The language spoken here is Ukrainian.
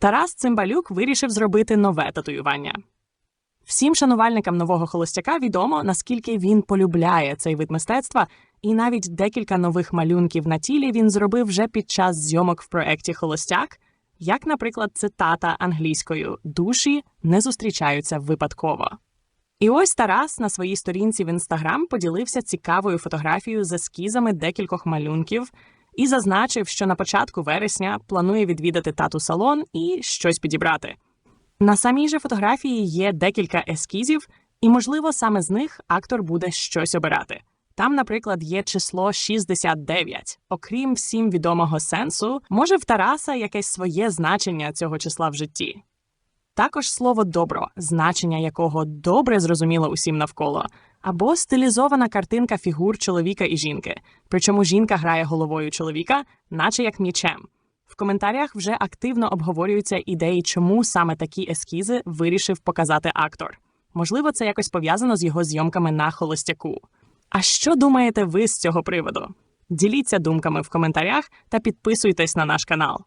Тарас Цимбалюк вирішив зробити нове татуювання. Всім шанувальникам нового холостяка відомо, наскільки він полюбляє цей вид мистецтва, і навіть декілька нових малюнків на тілі він зробив вже під час зйомок в проекті Холостяк, як, наприклад, цитата англійською Душі не зустрічаються випадково. І ось Тарас на своїй сторінці в інстаграм поділився цікавою фотографією з ескізами декількох малюнків і зазначив, що на початку вересня планує відвідати тату салон і щось підібрати. На самій же фотографії є декілька ескізів, і, можливо, саме з них актор буде щось обирати. Там, наприклад, є число 69. Окрім всім відомого сенсу, може в Тараса якесь своє значення цього числа в житті. Також слово добро, значення якого добре зрозуміло усім навколо, або стилізована картинка фігур чоловіка і жінки, причому жінка грає головою чоловіка, наче як м'ячем. В коментарях вже активно обговорюються ідеї, чому саме такі ескізи вирішив показати актор. Можливо, це якось пов'язано з його зйомками на холостяку. А що думаєте ви з цього приводу? Діліться думками в коментарях та підписуйтесь на наш канал.